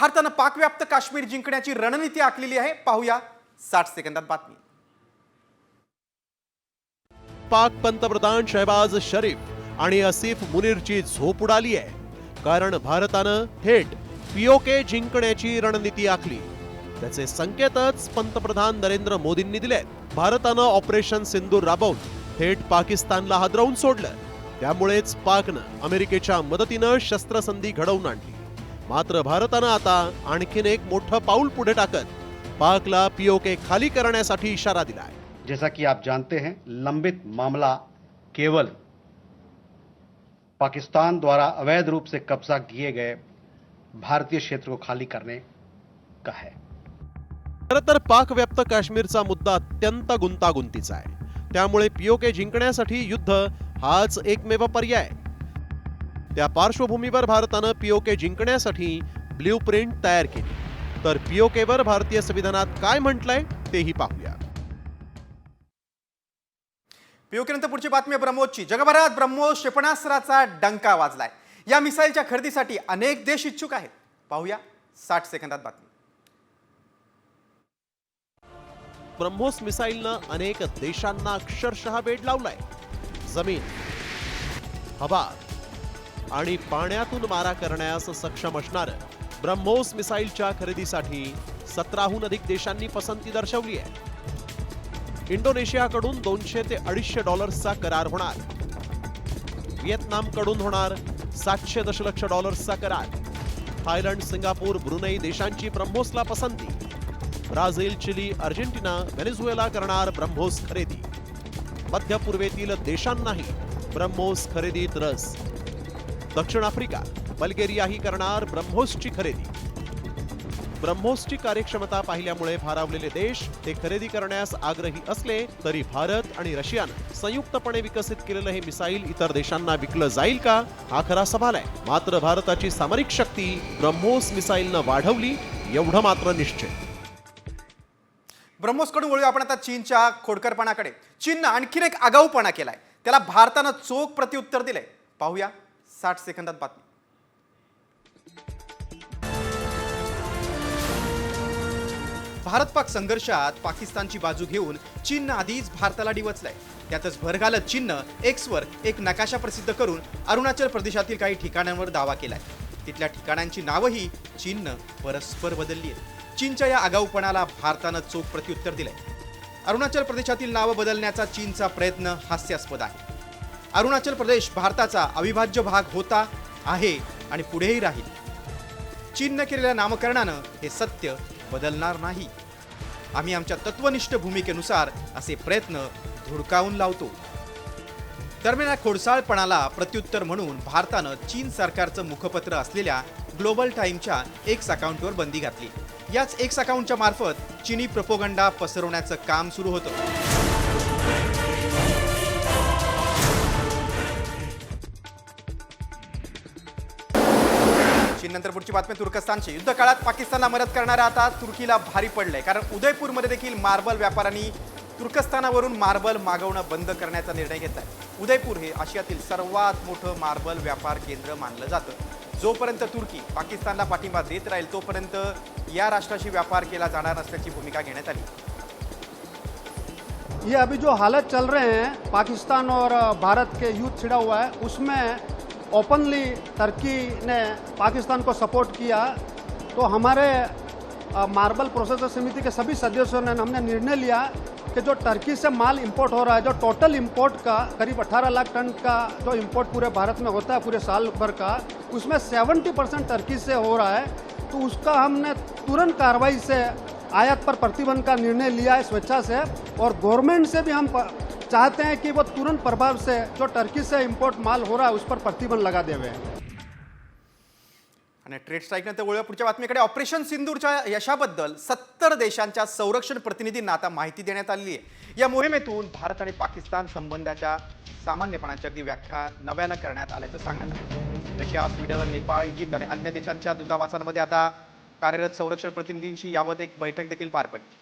भारतानं पाकव्याप्त काश्मीर जिंकण्याची रणनीती आखलेली आहे. पाहूया साठ सेकंदात बातमी. पाक पंतप्रधान शहबाज शरीफ आणि असिफ मुनीरची झोप उडाली आहे. कारण भारतानं थेट पीओके जिंकण्याची रणनीती आखली. त्याचे संकेतच पंतप्रधान नरेंद्र मोदींनी दिलेत. भारतानं ऑपरेशन सिंदूर राबवून थेट पाकिस्तानला हादरवून सोडलं. त्यामुळेच पाकनं अमेरिकेच्या मदतीनं शस्त्रसंधी घडवून आणली. मात्र भारतानं आता आणखीन एक मोठं पाऊल पुढे टाकत पाकला पीओके खाली करण्यासाठी इशारा दिलाय. जैसा कि आप जानते हैं लंबित मामला केवल पाकिस्तान द्वारा अवैध रूप से कब्जा किए गए भारतीय क्षेत्र को खाली करने का है। खरं तर पाक व्याप्त काश्मीरचा मुद्दा अत्यंत गुंतागुंतीचा आहे. त्यामुळे पीओके जिंकण्यासाठी युद्ध हाच एकमेव पर्याय. त्या पार्श्वभूमीवर भारतानं पीओके जिंकण्यासाठी ब्ल्यू प्रिंट तयार केली. तर पीओकेवर भारतीय संविधानात काय म्हटलंय तेही पाहूया. पीओके नंतर पुढची बातमी आहे ब्रह्मोसची. जगभरात ब्रह्मोस क्षेपणास्त्राचा डंका वाजलाय. या मिसाईलच्या खरेदीसाठी अनेक देश इच्छुक आहेत. पाहूया साठ सेकंदात बातमी. ब्रह्मोस मिसाईलनं अनेक देशांना अक्षरशः वेड लावलाय. जमीन हवा आणि पाण्यातून मारा करण्यास सक्षम असणारं ब्रह्मोस मिसाईलच्या खरेदीसाठी सतराहून अधिक देशांनी पसंती दर्शवली आहे. इंडोनेशियाकडून दोनशे ते अडीचशे डॉलर्सचा करार होणार. व्हिएतनामकडून होणार सातशे दशलक्ष डॉलर्सचा करार. थायलंड सिंगापूर ब्रुनई देशांची ब्रह्मोसला पसंती. ब्राझील चिली अर्जेंटिना व्हेनेझुएला करणार ब्रह्मोस खरेदी. मध्य पूर्वेतील देशांनाही ब्रह्मोस खरेदीत रस. दक्षिण आफ्रिका बल्गेरियाही करणार ब्रह्मोसची खरेदी. ब्रह्मोसची कार्यक्षमता पाहिल्यामुळे भारावलेले देश ते खरेदी करण्यास आग्रही असले तरी भारत आणि रशियानं संयुक्तपणे विकसित केलेलं हे मिसाईल इतर देशांना विकलं जाईल का हा खरा सवाल आहे. मात्र भारताची सामरिक शक्ती ब्रह्मोस मिसाईलनं वाढवली एवढं मात्र निश्चित. ब्रह्मोसकडून वळूया आपण आता चीनच्या खोडकरपणाकडे. चीननं आणखीन एक आगाऊपणा केलाय. त्याला भारतानं चोख प्रत्युत्तर दिलंय. पाहूया. साठ सेकंदात बातमी. भारत पाक संघर्षात पाकिस्तानची बाजू घेऊन चीननं आधीच भारताला डिवचलंय. त्यातच भर घालत चीननं एक्सवर एक नकाशा प्रसिद्ध करून अरुणाचल प्रदेशातील काही ठिकाणांवर दावा केलाय. तिथल्या ठिकाणांची नावही चीननं परस्पर बदलली आहेत चीनच्या या आगाऊपणाला भारतानं चोख प्रत्युत्तर दिलंय. अरुणाचल प्रदेशातील नावं बदलण्याचा चीनचा प्रयत्न हास्यास्पद आहे. अरुणाचल प्रदेश भारताचा अविभाज्य भाग होता आहे आणि पुढेही राहील. चीननं केलेल्या नामकरणानं हे सत्य बदलणार नाही. आम्ही आमच्या तत्वनिष्ठ भूमिकेनुसार असे प्रयत्न धुडकावून लावतो. दरम्यान या खोडसाळपणाला प्रत्युत्तर म्हणून भारतानं चीन सरकारचं मुखपत्र असलेल्या ग्लोबल टाईमच्या एक्स अकाउंटवर बंदी घातली. याच एक्स अकाउंटच्या मार्फत चीनी प्रपोगंडा पसरवण्याचं काम सुरू होतं. नंतर पुढची बातमी तुर्कस्तानची युद्धकाळात पाकिस्तानला मदत करणारा आता तुर्कीला भारी पडलंय. कारण उदयपूरमध्ये देखील मार्बल व्यापाऱ्यांनी तुर्कस्तानावरून मार्बल मागवणं बंद करण्याचा निर्णय घेतलाय. उदयपूर हे आशियातील सर्वात मोठं मार्बल व्यापार केंद्र मानलं जातं. जोपर्यंत तुर्की पाकिस्तानला पाठिंबा देत राहील तोपर्यंत या राष्ट्राशी व्यापार केला जाणार असल्याची भूमिका घेण्यात आली. ये अभी जो हालत चल रहे हैं पाकिस्तान और भारत के युद्ध छिड़ा हुआ है उसमें ओपनली टर्की ने पाकिस्तान को सपोर्ट किया तो हमारे मार्बल प्रोसेसर समिति के सभी सदस्यों ने, हमने निर्णय लिया कि जो टर्की से माल इंपोर्ट हो रहा है, जो टोटल इंपोर्ट का, करीब 18 लाख टन का जो इंपोर्ट पूरे भारत में होता है, पूरे साल भर का, उसमें 70 परसेंट टर्की से हो रहा है तो उसका हमने तुरंत कार्रवाई से आयात पर प्रतिबंध का निर्णय लिया है स्वेच्छा से, और गवर्नमेंट से भी हम चाहते हैं कि वो तुरंत प्रभाव से जो टर्की से इम्पोर्ट माल हो रहा है उस पर प्रतिबंध लगा देवे। आणि ट्रेड स्ट्राईकनंतर वळूया पुढच्या बातमीकडे. ऑपरेशन सिंदूरच्या यशाबद्दल सत्तर देशांच्या संरक्षण प्रतिनिधींना आता माहिती देण्यात आली आहे. या मोहिमेतून भारत आणि पाकिस्तान संबंधाच्या सामान्यपणाची अगदी व्याख्या नव्यानं करण्यात आल्याचं सांगण्यात आलं. रशिया स्वीडन नेपाळ इजिप्त आणि अन्य देशांच्या दूतावासांमध्ये आता कार्यरत संरक्षण प्रतिनिधींशी यामध्ये एक बैठक देखील पार पडली.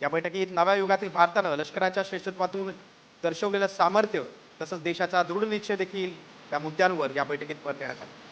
या बैठकीत नव्या युगातील भारतानं लष्कराच्या श्रेष्ठत्वातून दर्शवलेलं सामर्थ्य तसंच देशाचा दृढ निश्चय देखील त्या मुद्द्यांवर या बैठकीत भर देण्यात आला.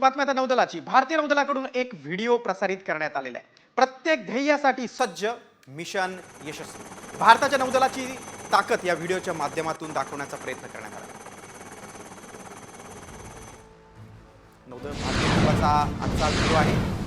पुढची बातमी आता नौदलाची. भारतीय नौदलाकडून एक व्हिडिओ प्रसारित करण्यात आलेला आहे. प्रत्येक ध्येयासाठी सज्ज मिशन यशस्वी. भारताच्या नौदलाची ताकद या व्हिडिओच्या माध्यमातून दाखवण्याचा प्रयत्न करण्यात आला. नौदल भारतीय नौदलाचा आजचा व्हिडिओ आहे.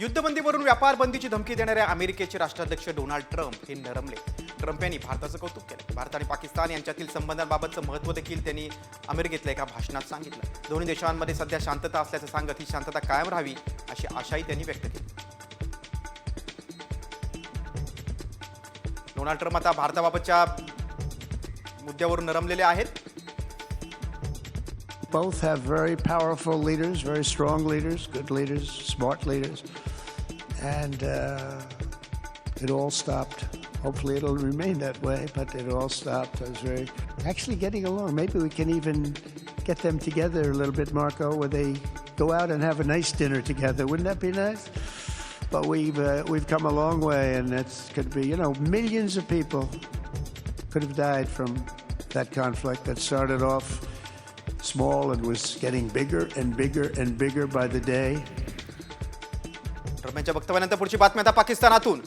युद्धबंदीवरून व्यापार बंदीची धमकी देणाऱ्या अमेरिकेचे राष्ट्राध्यक्ष डोनाल्ड ट्रम्प हे नरमले. ट्रम्प यांनी भारताचं कौतुक केलं. भारत आणि पाकिस्तान यांच्यातील संबंधांबाबतचं महत्त्व देखील त्यांनी अमेरिकेतल्या एका भाषणात सांगितलं. दोन्ही देशांमध्ये सध्या शांतता असल्याचं सांगत ही शांतता कायम राहावी अशी आशाही त्यांनी व्यक्त केली. डोनाल्ड ट्रम्प आता भारताबाबतच्या मुद्द्यावरून नरमलेले आहेत. Both have very powerful leaders, very strong leaders, good leaders, smart leaders. And uh, it all stopped. Hopefully, it'll remain that way, but it all stopped. I was very actually getting along. Maybe we can even get them together a little bit, Marco, where they go out and have a nice dinner together. Wouldn't that be nice? But we've uh, we've come a long way, and that's could be you know millions of people could have died from that conflict that started off small and was getting bigger and bigger and bigger by the day. Trump यांच्या वक्तव्यानंतर पुढची बातमी आता पाकिस्तानातून.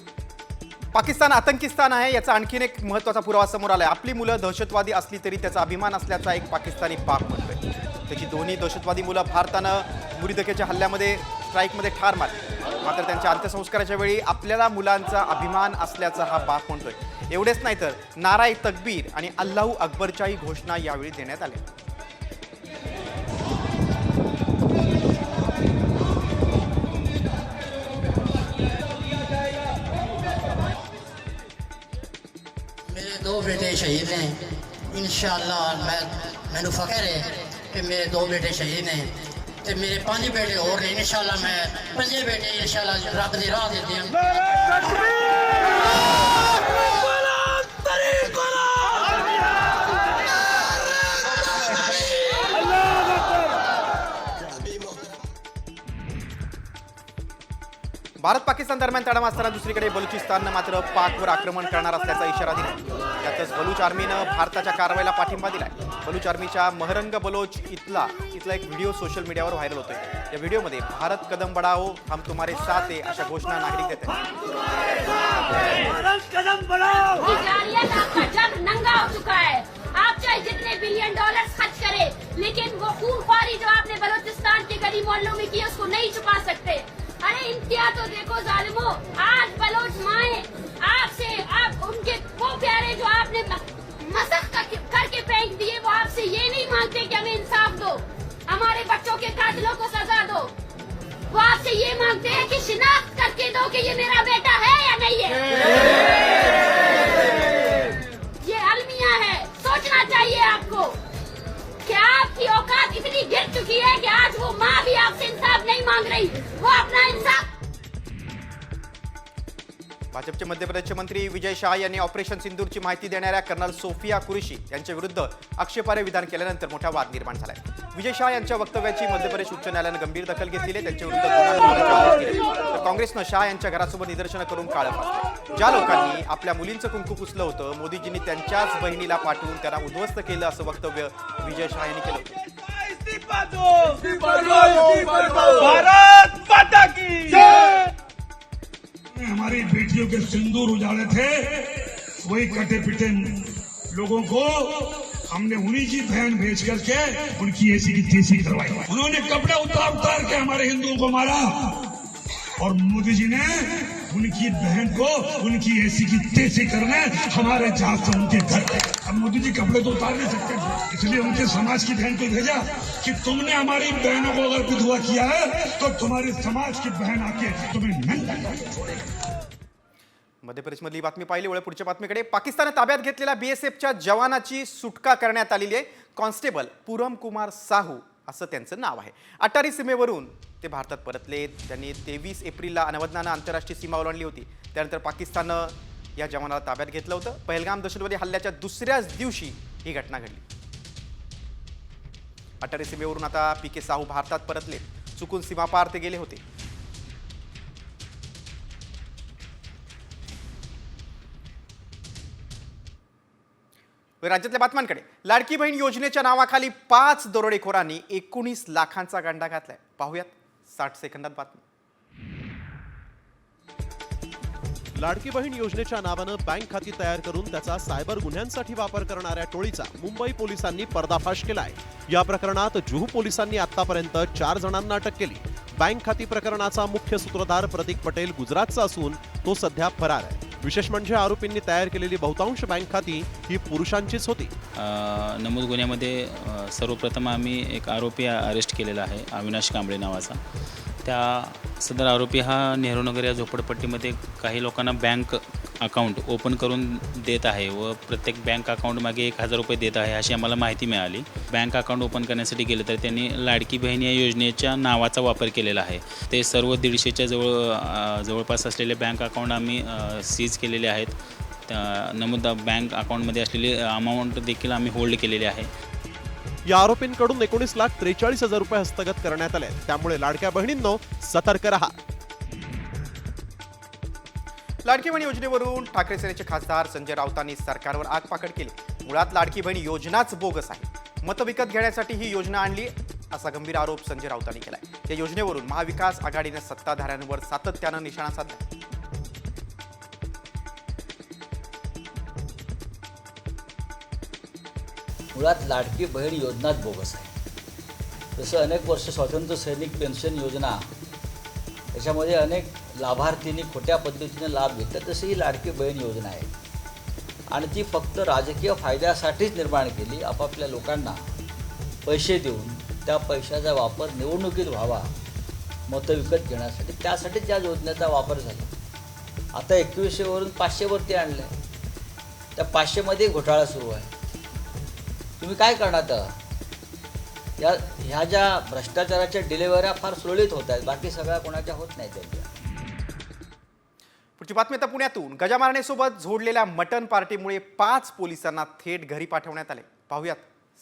पाकिस्तान आतंकिस्तान आहे याचा आणखीन एक महत्त्वाचा पुरावा समोर आलाय. आपली मुलं दहशतवादी असली तरी त्याचा अभिमान असल्याचा एक पाकिस्तानी पाक म्हणतोय. त्याची दोन्ही दहशतवादी मुलं भारतानं मुरीदकेच्या हल्ल्यामध्ये स्ट्राईकमध्ये ठार मारली. मात्र त्यांच्या अंत्यसंस्काराच्या वेळी आपल्याला मुलांचा अभिमान असल्याचा हा पाक म्हणतोय. एवढेच नाही तर नाराय तकबीर आणि अल्लाहू अकबरच्याही घोषणा यावेळी देण्यात आल्या. बेटे शहीद हैं इन मैं मैनू फखर है कि मेरे दो बेटे शहीद हैं ते मेरे पांच बेटे होर ने इंशाल्लाह मैं पंजे बेटे इंशाल्लाह रब दी राह दे देंगे भारत पाकिस्तान दरम्यान तणाव असताना दुसरीकडे बलुचिस्ताननं मात्र पाकवर आक्रमण करणार असल्याचा इशारा दिला. त्यातच बलूच आर्मीनं भारताच्या कारवाईला पाठिंबा दिलाय. बलूच आर्मीच्या महरंग बलोच इथला इथला एक व्हिडिओ सोशल मीडियावर व्हायरल होतोय. या व्हिडिओमध्ये भारत कदम बढाओ हम तुम्हारे साथ आहे अशा घोषणा नागरिक देत आहेत. हो चुका है। आप चाहे जितने बिलियन डॉलर खर्च करें लेकिन वो खूनख्वारी जो आपने बलूचिस्तान के गली मोहल्लों में की उसको नहीं छुपा सकते। अरे इंतहा तो देखो जालिमो आज बलोच माए आपसे आप उनके वो प्यारे जो आपने मसख करके फेंक दिए वो आपसे ये नहीं मांगते कि हमें इंसाफ दो हमारे बच्चों के कातिलों को सजा दो। वो आपसे ये मांगते हैं कि शिनाख्त करके दो कि ये मेरा बेटा है या नहीं है। भाजपचे मध्य प्रदेशचे मंत्री विजय शाह यांनी ऑपरेशन सिंदूरची माहिती देणाऱ्या कर्नल सोफिया कुरेशी यांच्या विरुद्ध आक्षेपार्ह विधान केल्यानंतर मोठा वाद निर्माण झालाय. विजय शाह यांच्या वक्तव्याची मध्य प्रदेश उच्च न्यायालयानं गंभीर दखल घेतली आहे. त्यांच्या विरुद्ध तर काँग्रेसनं शाह यांच्या घरासोबत निदर्शनं करून काळ फासलं. ज्या लोकांनी आपल्या मुलींचं कुंकू पुसलं होतं मोदीजींनी त्यांच्याच बहिणीला पाठवून त्यांना उद्ध्वस्त केलं असं वक्तव्य विजय शाह यांनी केलं होतं. भारत माता की हमारी बेटियों के सिंदूर उजाड़े थे, वही कटे पिटे लोगों को हमने उन्हीं की बहन भेज करके उनकी ऐसी की तेज़ी करवाई। उन्होंने कपड़े उतार उतार के हमारे हिंदुओं को मारा और मोदी जी ने उनकी बहन को उनकी ऐसी की तेज़ी करने हमारे जहाज़ से उनके घर अब मोदी जी कपड़े तो उतार नहीं सकते। थे इसलिए उनके समाज की बहन को भेजा कि तुमने हमारी बहनों को अगर विधवा किया है तो तुम्हारे समाज की बहन आके तुम्हें मध्य प्रदेशमधली बातमी पाहिली वेळ पुढच्या बातमीकडे. पाकिस्तान ताब्यात घेतलेल्या बीएसएफच्या जवानाची सुटका करण्यात आलेली आहे. कॉन्स्टेबल पूरम कुमार साहू असं त्यांचं नाव आहे. अटारी सीमेवरून ते भारतात परतले. त्यांनी तेवीस एप्रिलला अनवधनानं आंतरराष्ट्रीय सीमा ओलांडली होती. त्यानंतर पाकिस्ताननं या जवानाला ताब्यात घेतलं होतं. पहलगाम दहशतवादी हल्ल्याच्या दुसऱ्याच दिवशी ही घटना घडली. अटारी सीमेवरून आता पी के साहू भारतात परतले. चुकून सीमापार ते गेले होते. राज्यातल्या बातम्यांकडे. लाडकी बहीण योजनेच्या नावाखाली पाच दरोडेखोरांनी एकोणीस लाखांचा गांडा घातलाय. पाहूयात साठ सेकंदात बातमी. लाडकी बहीण योजनेच्या नावानं बँक खाती तयार करून त्याचा सायबर गुन्ह्यांसाठी वापर करणाऱ्या टोळीचा मुंबई पोलिसांनी पर्दाफाश केलाय. या प्रकरणात जुहू पोलिसांनी आतापर्यंत चार जणांना अटक केली. बँक खाती प्रकरणाचा मुख्य सूत्रधार प्रतीक पटेल गुजरातचा असून तो सध्या फरार आहे. विशेष म्हणजे आरोपींनी तयार केलेली बहुतांश बँक खाती ही पुरुषांचीच होती. नमूद गुन्ह्यामध्ये सर्वप्रथम आम्ही एक आरोपी अरेस्ट केलेला आहे अविनाश कांबळे नावाचा. त्या सदर आरोपी हा नेहरूनगर या झोपडपट्टीमध्ये काही लोकांना बँक अकाउंट ओपन करून देत आहे व प्रत्येक बँक अकाउंटमागे एक हजार रुपये देत आहे अशी आम्हाला माहिती मिळाली. बँक अकाउंट ओपन करण्यासाठी गेलं तर त्यांनी लाडकी बहीण या योजनेच्या नावाचा वापर केलेला आहे. ते सर्व दीडशेच्या जवळ जवळपास असलेले बँक अकाउंट आम्ही सीज केलेले आहेत. त्या नमूद बँक अकाउंटमध्ये असलेली अमाऊंट देखील आम्ही होल्ड केलेली आहे. या आरोपींकडून एकोणीस लाख त्रेचाळीस हजार रुपये हस्तगत करण्यात आले. त्यामुळे लाडक्या बहिणींनो सतर्क रहा. लाडकी बहीण योजनेवरून ठाकरे सेनेचे खासदार संजय राऊतांनी सरकारवर आगपाकड केली. मुळात लाडकी बहीण योजनाच बोगस आहे. मतं विकत घेण्यासाठी ही योजना आणली असा गंभीर आरोप संजय राऊतांनी केलाय. या योजनेवरून महाविकास आघाडीने सत्ताधाऱ्यांवर सातत्यानं निशाणा साधला मुळात लाडकी बहीण योजनाच बोगस आहे. जसं अनेक वर्ष स्वातंत्र्य सैनिक पेन्शन योजना याच्यामध्ये अनेक लाभार्थींनी खोट्या पद्धतीने लाभ घेतला तशी ही लाडकी बहीण योजना आहे. आणि ती फक्त राजकीय फायद्यासाठीच निर्माण केली आपापल्या लोकांना पैसे देऊन त्या पैशाचा वापर निवडणुकीत व्हावा मतं विकत घेण्यासाठी त्यासाठीच या योजनेचा वापर झाला. आता एकवीसशेवरून पाचशेवरती आणलं आहे त्या पाचशेमध्ये घोटाळा सुरू आहे. तुम्ही काय करणार तर? या ह्या ज्या भ्रष्टाचाराच्या डिलेवऱ्या फार सुरळीत होत आहेत बाकी सगळ्या कोणाच्या होत नाहीत त्यांच्या. पुढची बातमी आता पुण्यातून. गजामारणेसोबत झोडलेल्या मटन पार्टीमुळे पाच पोलिसांना थेट घरी पाठवण्यात आले. पाहूयात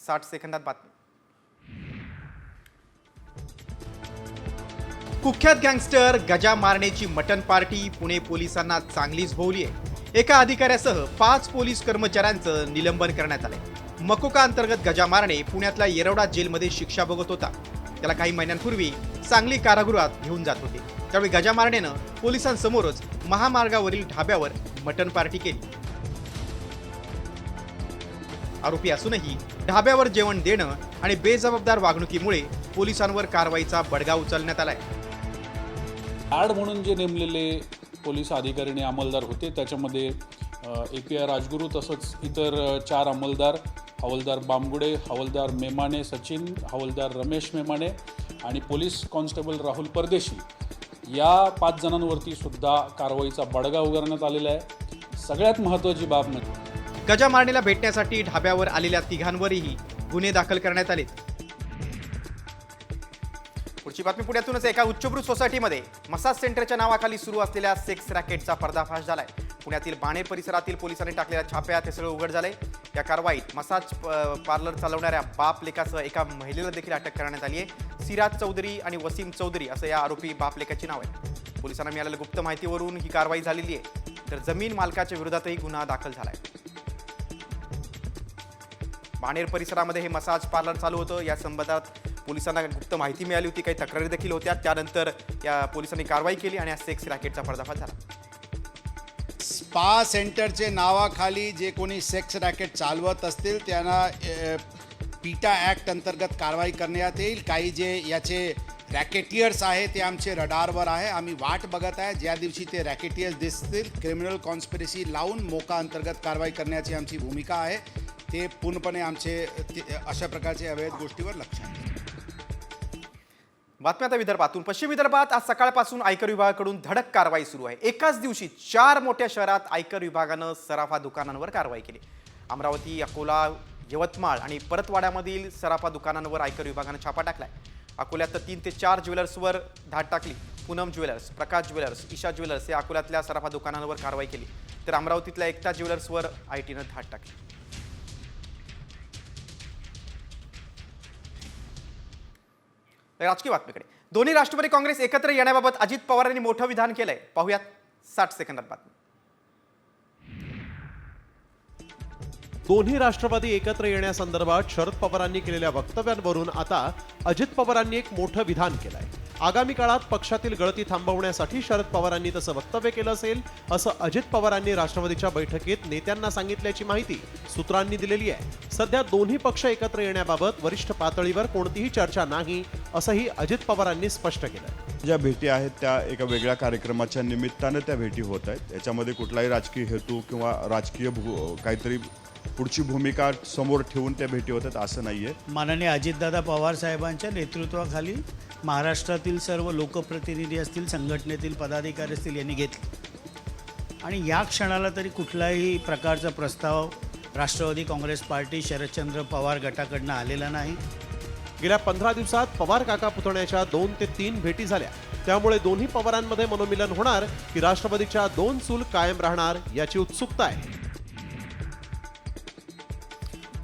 साठ सेकंदात बातमी. कुख्यात गँगस्टर गजा मारणेची मटन पार्टी पुणे पोलिसांना चांगलीच भोवली आहे. एका अधिकाऱ्यासह पाच पोलीस कर्मचाऱ्यांचं निलंबन करण्यात आलंय. मकोका अंतर्गत गजा मारणे पुण्यातल्या येरवडा जेलमध्ये शिक्षा भोगत होता. त्याला काही महिन्यांपूर्वी सांगली कारागृहात घेऊन जात होते. त्यावेळी गजा मारण्यानं पोलिसांसमोरच महामार्गावरील ढाब्यावर मटन पार्टी केली. आरोपी असूनही ढाब्यावर जेवण देणं आणि बेजबाबदार वागणुकीमुळे पोलिसांवर कारवाईचा बडगा उचलण्यात आलाय. ॲड म्हणून जे नेमलेले पोलीस अधिकारी आणि अंमलदार होते त्याच्यामध्ये ए पी आय राजगुरू तसंच इतर चार अंमलदार हवलदार बांबुडे हवलदार मेमाने सचिन हवलदार रमेश मेमाने आणि पोलीस कॉन्स्टेबल राहुल परदेशी या पाच जणांवरती सुद्धा कारवाईचा बडगा उगारण्यात आलेला आहे. सगळ्यात महत्त्वाची बाब म्हणजे गजा मारणीला भेटण्यासाठी ढाब्यावर आलेल्या तिघांवरही गुन्हे दाखल करण्यात आले पुढची बातमी पुण्यातूनच एका उच्चभ्रू सोसायटीमध्ये मसाज सेंटरच्या नावाखाली सुरू असलेल्या सेक्स रॅकेटचा पर्दाफाश झालाय. पुण्यातील बाणेर परिसरातील पोलिसांनी टाकलेल्या छाप्यात हे सगळं उघड झालंय या कारवाईत मसाज पार्लर चालवणाऱ्या बाप लेकासह एका महिलेला देखील अटक करण्यात आली आहे. सिराज चौधरी आणि वसीम चौधरी असं या आरोपी बाप लेकाची नाव आहे. पोलिसांना मिळालेल्या गुप्त माहितीवरून ही कारवाई झालेली आहे. तर जमीन मालकाच्या विरोधातही गुन्हा दाखल झालाय. बाणेर परिसरामध्ये हे मसाज पार्लर चालू होतं. या संबंधात पोलिसांना गुप्त माहिती मिळाली होती. काही तक्रारी देखील होत्या. त्यानंतर या पोलिसांनी कारवाई केली आणि या सेक्स रॅकेटचा पर्दाफाश झाला. स्पा सेंटरचे नावाखाली जे कोणी सेक्स रॅकेट चालवत असतील त्यांना पीटा ॲक्ट अंतर्गत कारवाई करण्यात येईल. काही जे याचे रॅकेटियर्स आहे ते आमचे रडारवर आहे. आम्ही वाट बघत आहे. ज्या दिवशी ते रॅकेटियर्स दिसतील क्रिमिनल कॉन्स्पिरसी लावून मोका अंतर्गत कारवाई करण्याची आमची भूमिका आहे. ते पूर्णपणे आमचे ते- अशा प्रकारचे अवैध गोष्टीवर लक्ष आहे. बातम्या आता विदर्भातून. पश्चिम विदर्भात आज सकाळपासून आयकर विभागाकडून धडक कारवाई सुरू आहे. एकाच दिवशी चार मोठ्या शहरात आयकर विभागानं सराफा दुकानांवर कारवाई केली. अमरावती अकोला यवतमाळ आणि परतवाड्यामधील सराफा दुकानांवर आयकर विभागानं छापा टाकलाय. अकोल्यात तीन ते चार ज्वेलर्सवर धाड टाकली. Poonam jewellers Prakash jewellers Isha jewellers या अकोल्यातल्या सराफा दुकानांवर कारवाई केली. तर अमरावतीतल्या एकता ज्वेलर्सवर आय टीनं धाड टाकली. राजकीय बातमीकडे. दोन्ही राष्ट्रवादी काँग्रेस एकत्र येण्याबाबत अजित पवार यांनी मोठं विधान केलंय. पाहूयात साठ सेकंदात बातमी. दोन्ही राष्ट्रवादी एकत्र येण्यासंदर्भात शरद पवारांनी केलेल्या वक्तव्यांवरून आता अजित पवारांनी एक मोठं विधान केलंय. आगामी काळात पक्षातील गळती थांबवण्यासाठी शरद पवारांनी तसं वक्तव्य केलं असेल असं अजित पवारांनी राष्ट्रवादीच्या बैठकीत नेत्यांना सांगितल्याची माहिती सूत्रांनी दिलेली आहे. सध्या दोन्ही पक्ष एकत्र येण्याबाबत वरिष्ठ पातळीवर कोणतीही चर्चा नाही असंही अजित पवारांनी स्पष्ट केलं. ज्या भेटी आहेत त्या एका वेगळ्या कार्यक्रमाच्या निमित्तानं त्या भेटी होत आहेत. याच्यामध्ये कुठलाही राजकीय हेतू किंवा राजकीय भू काहीतरी पुढची भूमिका समोर ठेवून त्या भेटी होतात असं नाही आहे माननीय अजितदादा पवार साहेबांच्या नेतृत्वाखाली महाराष्ट्रातील सर्व लोकप्रतिनिधी असतील संघटनेतील पदाधिकारी असतील यांनी घेतली. आणि या क्षणाला तरी कुठलाही प्रकारचा प्रस्ताव राष्ट्रवादी काँग्रेस पार्टी शरदचंद्र पवार गटाकडनं आलेला नाही. गेल्या पंधरा दिवसात पवार काका पुतण्याच्या दोन ते तीन भेटी झाल्या. त्यामुळे दोन्ही पवारांमध्ये मनोमिलन होणार की राष्ट्रवादीच्या दोन चूल कायम राहणार याची उत्सुकता आहे.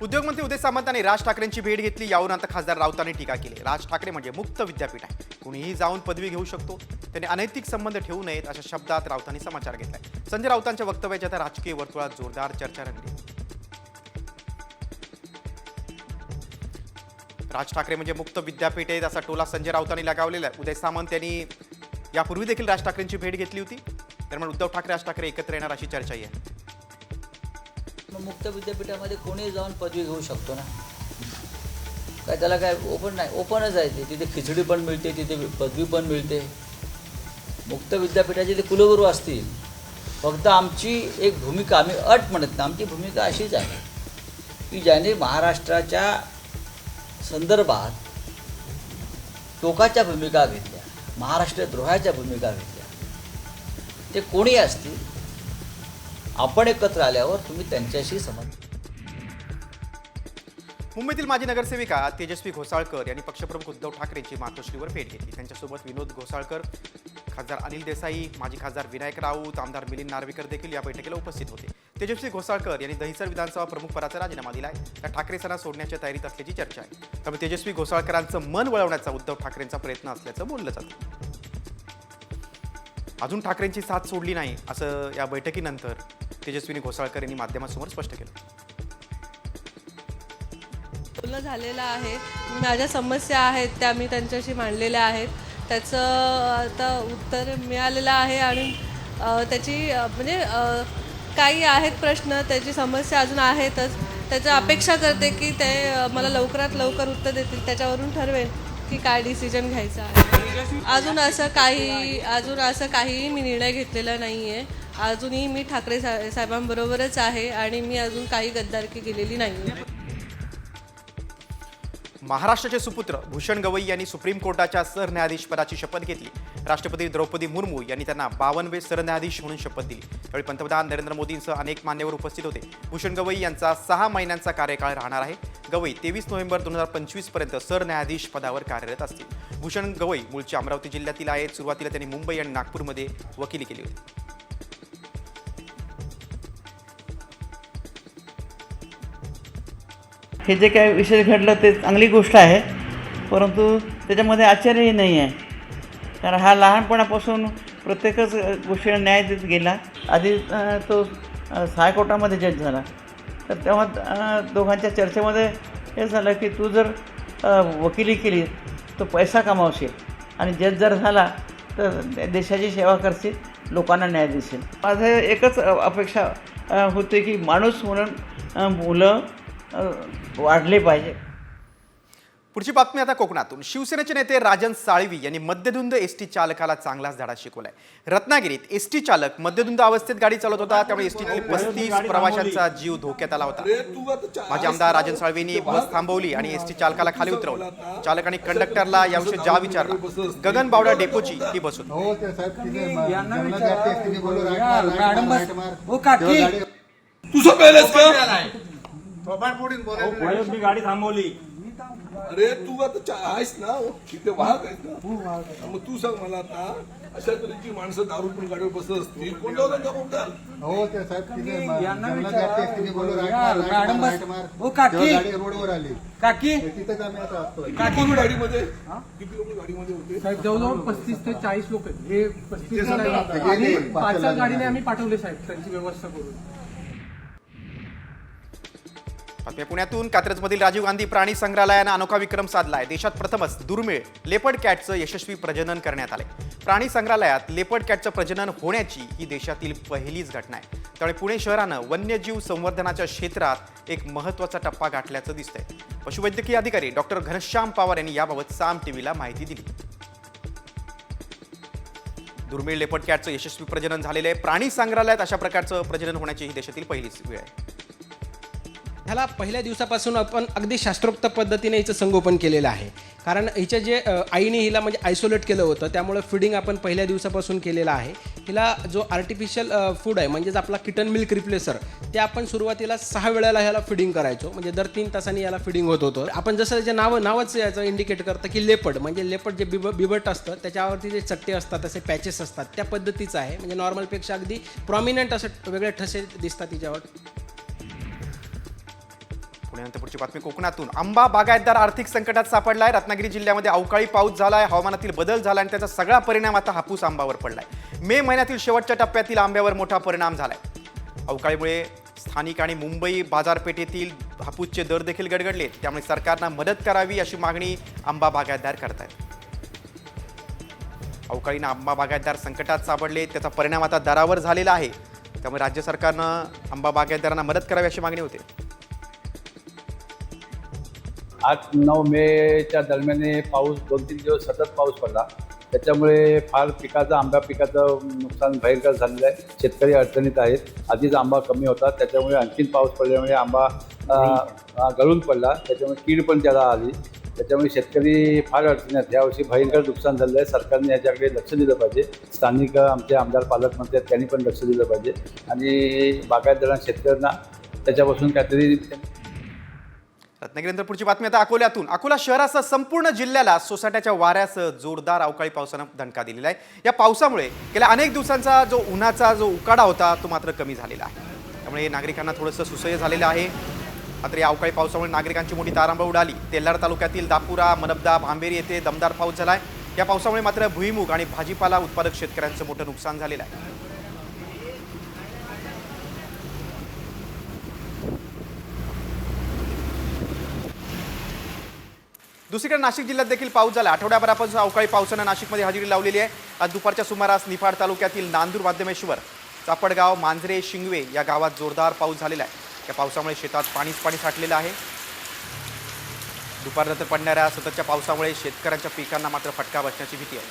उद्योगमंत्री उदय सामंतांनी राज ठाकरेंची भेट घेतली यावरून आता खासदार राऊतांनी टीका केली. राज ठाकरे म्हणजे मुक्त विद्यापीठ आहे. कुणीही जाऊन पदवी घेऊ शकतो. त्यांनी अनैतिक संबंध ठेवू नयेत अशा शब्दात राऊतांनी समाचार घेतलाय. संजय राऊतांच्या वक्तव्याच्या आता राजकीय वर्तुळात जोरदार चर्चा रंगली. राज ठाकरे म्हणजे मुक्त विद्यापीठ आहेत असा टोला संजय राऊतांनी लगावलेला आहे. उदय सामंत यांनी यापूर्वी देखील राज ठाकरेंची भेट घेतली होती. दरम्यान उद्धव ठाकरे राज ठाकरे एकत्र येणार अशी चर्चाही आहे. मग मुक्त विद्यापीठामध्ये कोणी जाऊन पदवी घेऊ शकतो ना? काय त्याला काय ओपन नाही. ओपनच आहे ते. तिथे खिचडी पण मिळते तिथे पदवी पण मिळते. मुक्त विद्यापीठाचे ते कुलगुरू असतील. फक्त आमची एक भूमिका आम्ही अट म्हणत नाही. आमची भूमिका अशीच आहे. की ज्याने महाराष्ट्राच्या संदर्भात टोकाच्या भूमिका घेतल्या महाराष्ट्र द्रोहाच्या भूमिका घेतल्या. ते कोणी असतील आपण एकत्र आल्यावर तुम्ही त्यांच्याशी समज मुंबईतील माजी नगरसेविका तेजस्वी घोसाळकर यांनी पक्षप्रमुख उद्धव ठाकरेंची मातोश्रीवर भेट घेतली. त्यांच्यासोबत विनोद घोसाळकर खासदार अनिल देसाई माजी खासदार विनायक राऊत आमदार मिलिंद नार्वेकर देखील या बैठकीला उपस्थित होते. तेजस्वी घोसाळकर यांनी दहिसर विधानसभा प्रमुख पदाचा राजीनामा आहे त्या ठाकरे सणा सोडण्याच्या तयारीत असल्याची चर्चा आहे. त्यामुळे तेजस्वी घोसाळकरांचं मन वळवण्याचा उद्धव ठाकरेंचा प्रयत्न असल्याचं बोललं जातं. अजून ठाकरेंची साथ सोडली नाही असं या बैठकीनंतर तेजस्विनी घोसाळकर यांनी माध्यमासमोर स्पष्ट केलं. पूर्ण झालेलं आहे. माझ्या समस्या आहेत त्या मी त्यांच्याशी मांडलेल्या आहेत. त्याचं आता उत्तर मिळालेलं आहे आणि त्याची म्हणजे काही आहेत प्रश्न त्याची समस्या अजून आहेतच. त्याचं अपेक्षा करते की ते मला लवकरात लवकर उत्तर देतील. त्याच्यावरून ठरवेल की काय डिसिजन घ्यायचा आहे. अजून असं काही अजून असं काहीही मी निर्णय घेतलेला नाही आहे अजूनही मी ठाकरे सा साहेबांबरोबरच आहे आणि मी अजून काही गद्दारकी केलेली नाही महाराष्ट्राचे सुपुत्र भूषण गवई यांनी सुप्रीम कोर्टाच्या सरन्यायाधीशपदाची शपथ घेतली. राष्ट्रपती द्रौपदी मुर्मू यांनी त्यांना बावनवे सरन्यायाधीश म्हणून शपथ दिली. त्यावेळी पंतप्रधान नरेंद्र मोदींसह अनेक मान्यवर उपस्थित होते. भूषण गवई यांचा सहा महिन्यांचा कार्यकाळ राहणार आहे. गवई तेवीस नोव्हेंबर दोन हजार पंचवीसपर्यंत सरन्यायाधीश पदावर कार्यरत असतील. भूषण गवई मूळचे अमरावती जिल्ह्यातील आहेत. सुरुवातीला त्यांनी मुंबई आणि नागपूरमध्ये वकिली केली होती. हे जे काय विशेष घडलं ते चांगली गोष्ट आहे परंतु त्याच्यामध्ये आश्चर्यही नाही आहे. कारण हा लहानपणापासून प्रत्येकच गोष्टीला न्याय देत गेला. आधी तो अ, हायकोर्टामध्ये जज झाला. तर तेव्हा दोघांच्या चर्चेमध्ये हे झालं की तू जर वकिली केली तर पैसा कमावशील. आणि जज जर झाला तर देशाची सेवा करशील लोकांना न्याय देशील. माझं एकच अपेक्षा होती होते की माणूस म्हणून मुलं वाढले पाहिजे. पुढची बातमी आता कोकणातून. शिवसेनेचे नेते राजन साळवी यांनी मद्यधुंद एस टी चालकाला चांगलाच धडा शिकवलाय. रत्नागिरीत एस टी चालक मद्यधुंद अवस्थेत गाडी चालवत होता त्यामुळे एस टीतील पस्तीस प्रवाशांचा जीव धोक्यात आला होता. माजी आमदार राजन साळवींनी बस थांबवली आणि एस टी चालकाला खाली उतरवलं. चालकाने कंडक्टरला याविषयी जा विचारला. गगन बावडा डेपोची ही बस होती. मी गाडी थांबवली? अरे तू आता चा- आहेस ना तिथे वाहक आहेस ना? मग तू सांग मला आता अशा तऱ्हेची माणसं दारू पण गाडीवर बसत असतील कोण लावलं जबाबदार हो ते साहेब यांना मॅडम बस. हो काकी. रोडवर आली काकी. तिथेच आम्ही आता असतोय किती लोक गाडीमध्ये? किती लोक गाडीमध्ये होते? साहेब जवळजवळ पस्तीस ते चाळीस लोक आहेत. हे पस्तीस आणि पाचच्या गाडीने आम्ही पाठवले साहेब त्यांची व्यवस्था करून. बातम्या पुण्यातून कात्रजमधील राजीव गांधी प्राणी संग्रहालयानं अनोखा विक्रम साधलाय. देशात प्रथमच दुर्मिळ लेपर्ड कॅटचं यशस्वी प्रजनन करण्यात आलंय. प्राणी संग्रहालयात लेपर्ड कॅटचं प्रजनन होण्याची ही देशातील पहिलीच घटना आहे. त्यामुळे पुणे शहरानं वन्यजीव संवर्धनाच्या क्षेत्रात एक महत्त्वाचा टप्पा गाठल्याचं दिसतंय. पशुवैद्यकीय अधिकारी डॉक्टर घनश्याम पवार यांनी याबाबत साम टीव्हीला माहिती दिली. दुर्मिळ लेपर्ड कॅटचं यशस्वी प्रजनन झालेलं आहे. प्राणी संग्रहालयात अशा प्रकारचं प्रजनन होण्याची ही देशातील पहिलीच वेळ आहे. ह्याला पहिल्या दिवसापासून आपण अगदी शास्त्रोक्त पद्धतीने हिचं संगोपन केलेलं आहे. कारण हिच्या जे आईने हिला म्हणजे आयसोलेट केलं होतं त्यामुळे फिडिंग आपण पहिल्या दिवसापासून केलेलं आहे. हिला जो आर्टिफिशियल फूड आहे म्हणजेच आपला किटन मिल्क रिप्लेसर ते आपण सुरुवातीला सहा वेळेला ह्याला फिडिंग करायचो. म्हणजे दर तीन तासांनी याला फिडिंग होत होतं. आपण जसं जे नाव नावच याचं इंडिकेट करतं की लेपड म्हणजे लेपड जे बिब बिबट असतं त्याच्यावरती जे चट्टे असतात असे पॅचेस असतात त्या पद्धतीचं आहे. म्हणजे नॉर्मलपेक्षा अगदी प्रॉमिनंट असं वेगळे ठसे दिसतात तिच्यावर. पुण्यानंतर पुढची बातमी कोकणातून. आंबा बागायतदार आर्थिक संकटात सापडलाय. रत्नागिरी जिल्ह्यामध्ये अवकाळी पाऊस झालाय हवामानातील बदल झाला आणि त्याचा सगळा परिणाम आता हापूस आंबावर पडलाय. मे महिन्यातील शेवटच्या टप्प्यातील आंब्यावर मोठा परिणाम झालाय. अवकाळीमुळे स्थानिक आणि मुंबई बाजारपेठेतील हापूसचे दर देखील गडगडले. त्यामुळे सरकारनं मदत करावी अशी मागणी आंबा बागायतदार करतायत. अवकाळीनं आंबा बागायतदार संकटात सापडले. त्याचा परिणाम आता दरावर झालेला आहे. त्यामुळे राज्य सरकारनं आंबा बागायतदारांना मदत करावी अशी मागणी होते. आठ नऊ मेच्या दरम्यान पाऊस दोन तीन दिवस सतत पाऊस पडला. त्याच्यामुळे फार पिकाचं आंबा पिकाचं नुकसान भयंकर झालेलं आहे. शेतकरी अडचणीत आहेत. आधीच आंबा कमी होता. त्याच्यामुळे आणखीन पाऊस पडल्यामुळे आंबा गळून पडला. त्याच्यामुळे कीड पण त्याला आली. त्याच्यामुळे शेतकरी फार अडचणीत आहेत. यावर्षी भयंकर नुकसान झालं आहे. सरकारने याच्याकडे लक्ष दिलं पाहिजे. स्थानिक आमचे आमदार पालकमंत्री आहेत. त्यांनी पण लक्ष दिलं पाहिजे. आणि बागायतदारांना शेतकऱ्यांना त्याच्यापासून काहीतरी रत्नागिरीनंतर पुढची बातमी आता अकोल्यातून. अकोला शहरासह संपूर्ण जिल्ह्याला सोसाट्याच्या वाऱ्यासह जोरदार अवकाळी पावसानं दणका दिलेला आहे. या पावसामुळे गेल्या अनेक दिवसांचा जो उन्हाचा जो उकाडा होता तो मात्र कमी झालेला आहे. त्यामुळे नागरिकांना थोडंसं सुसह्य झालेलं आहे. मात्र या अवकाळी पावसामुळे नागरिकांची मोठी तारांबळ उडाली. तेल्हार तालुक्यातील दापुरा मनबदा भांबेरी येथे दमदार पाऊस झाला आहे या पावसामुळे मात्र भुईमुग आणि भाजीपाला उत्पादक शेतकऱ्यांचं मोठं नुकसान झालेलं आहे. दुसरीकडे नाशिक जिल्ह्यात देखील पाऊस झाला. आठवड्याभरापासून अवकाळी पावसानं नाशिकमध्ये हजेरी लावलेली आहे. आज दुपारच्या सुमारास निफाड तालुक्यातील नांदूर माध्यमेश्वर चापडगाव मांजरे शिंगवे या गावात जोरदार पाऊस झालेला आहे. या पावसामुळे शेतात पाणीच पाणी साठलेलं आहे. दुपारनंतर पडणाऱ्या सततच्या पावसामुळे शेतकऱ्यांच्या पिकांना मात्र फटका बसण्याची भीती आहे.